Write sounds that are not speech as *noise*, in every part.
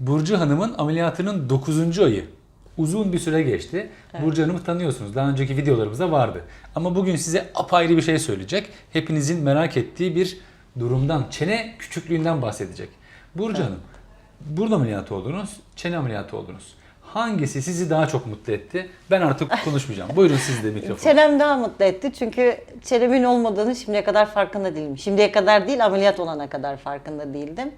Burcu Hanım'ın ameliyatının 9. ayı. Uzun bir süre geçti. Burcu Hanım'ı tanıyorsunuz. Daha önceki videolarımızda vardı. Ama bugün size apayrı bir şey söyleyecek. Hepinizin merak ettiği bir durumdan, çene küçüklüğünden bahsedecek. Burcu Hanım, burun ameliyatı oldunuz, çene ameliyatı oldunuz. Hangisi sizi daha çok mutlu etti? Ben artık konuşmayacağım. Buyurun siz de *laughs* mikrofon. Çenem daha mutlu etti çünkü çenemin olmadığını şimdiye kadar farkında değilim. Şimdiye kadar değil ameliyat olana kadar farkında değildim.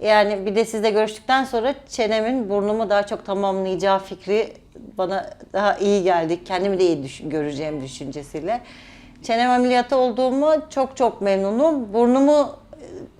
Yani bir de sizle görüştükten sonra çenemin burnumu daha çok tamamlayacağı fikri bana daha iyi geldi. Kendimi de iyi düş- göreceğim düşüncesiyle. Çenem ameliyatı olduğumu çok çok memnunum. Burnumu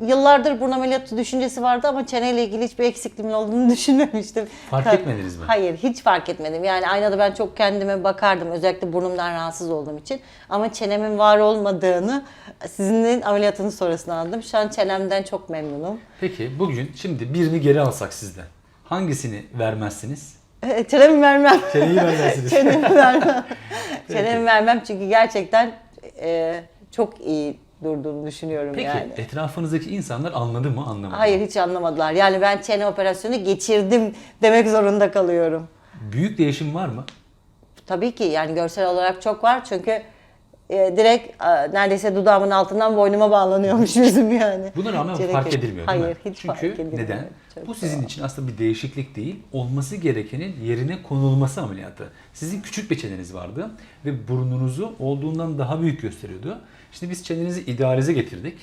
yıllardır burun ameliyatı düşüncesi vardı ama çeneyle ilgili hiçbir eksikliğimin olduğunu *laughs* düşünmemiştim. Fark etmediniz mi? Hayır hiç fark etmedim. Yani aynada ben çok kendime bakardım. Özellikle burnumdan rahatsız olduğum için. Ama çenemin var olmadığını sizin ameliyatının sonrasında anladım. Şu an çenemden çok memnunum. Peki bugün şimdi birini geri alsak sizden. Hangisini vermezsiniz? E, Çenemi vermem. Çeneyi vermezsiniz. *laughs* Çenemi vermem. *laughs* Çenemi vermem çünkü gerçekten e, çok iyi durduğunu düşünüyorum Peki yani. etrafınızdaki insanlar anladı mı anlamadı mı? Hayır hiç anlamadılar. Yani ben çene operasyonu geçirdim demek zorunda kalıyorum. Büyük değişim var mı? Tabii ki yani görsel olarak çok var çünkü e, direkt e, neredeyse dudağımın altından boynuma bağlanıyormuş yüzüm yani. Buna rağmen Çenek- fark edilmiyor değil Hayır, mi? hiç fark Çünkü edilmiyor. neden? Çok Bu sizin için aslında bir değişiklik değil, olması gerekenin yerine konulması ameliyatı. Sizin küçük bir çeneniz vardı ve burnunuzu olduğundan daha büyük gösteriyordu. Şimdi biz çenenizi idealize getirdik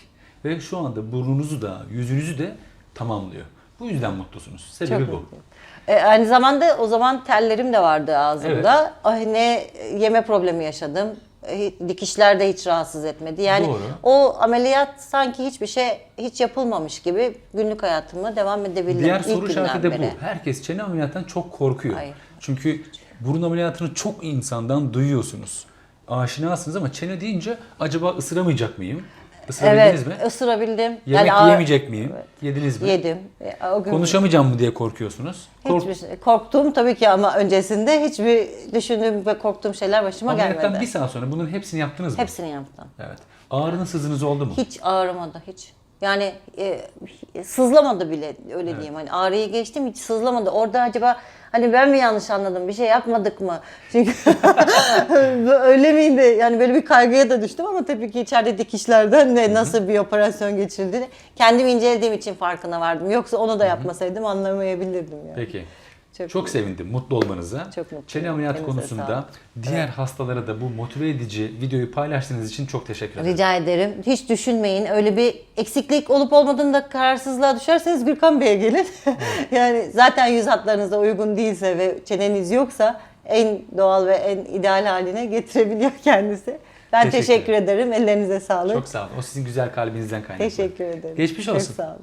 ve şu anda burnunuzu da yüzünüzü de tamamlıyor. Bu yüzden mutlusunuz. Sebebi Çok bu. mutluyum. E, aynı zamanda o zaman tellerim de vardı ağzımda. Ay, ne yeme problemi yaşadım. E, Dikişler de hiç rahatsız etmedi. Yani Doğru. o ameliyat sanki hiçbir şey hiç yapılmamış gibi günlük hayatıma devam edebildim. Diğer soru işareti de beri. bu. Herkes çene ameliyatından çok korkuyor. Hayır. Çünkü burun ameliyatını çok insandan duyuyorsunuz. Aşinasınız ama çene deyince acaba ısıramayacak mıyım? Isırabildiniz Evet, mi? ısırabildim. Yemek ağır- yiyemeyecek miyim? Yediniz mi? Yedim. E, O gün Konuşamayacağım mı diye korkuyorsunuz. Kork- hiçbir şey, korktuğum tabii ki ama öncesinde hiçbir düşündüğüm ve korktuğum şeyler başıma Ameliyattan gelmedi. bir saat sonra bunların hepsini yaptınız mı? Hepsini yaptım. Evet. Ağrınız sızınız oldu mu? Hiç ağrımadı hiç. Yani e, sızlamadı bile öyle diyeyim. Hani ağrıyı geçtim hiç sızlamadı. Orada acaba hani ben mi yanlış anladım? Bir şey yapmadık mı? Çünkü *laughs* öyle miydi? Yani böyle bir kaygıya da düştüm ama tabii ki içeride dikişlerden ne nasıl bir operasyon geçirildiğini kendim incelediğim için farkına vardım. Yoksa onu da yapmasaydım anlamayabilirdim yani. Peki. Çok Çok, sevindim mutlu olmanıza. Çok mutluyum. Çene ameliyatı Elinize konusunda sağlık. diğer hastalara da bu motive edici videoyu paylaştığınız için çok teşekkür ederim. Rica ederim. Hiç düşünmeyin. Öyle bir eksiklik olup olmadığında kararsızlığa düşerseniz Gürkan Bey'e gelin. *laughs* yani zaten yüz hatlarınıza uygun değilse ve çeneniz yoksa en doğal ve en ideal haline getirebiliyor *laughs* kendisi. Ben Teşekkür teşekkür, ederim. Ellerinize sağlık. Çok sağ olun. O sizin güzel kalbinizden kaynaklı. teşekkür ederim. Geçmiş olsun. Çok sağ olun.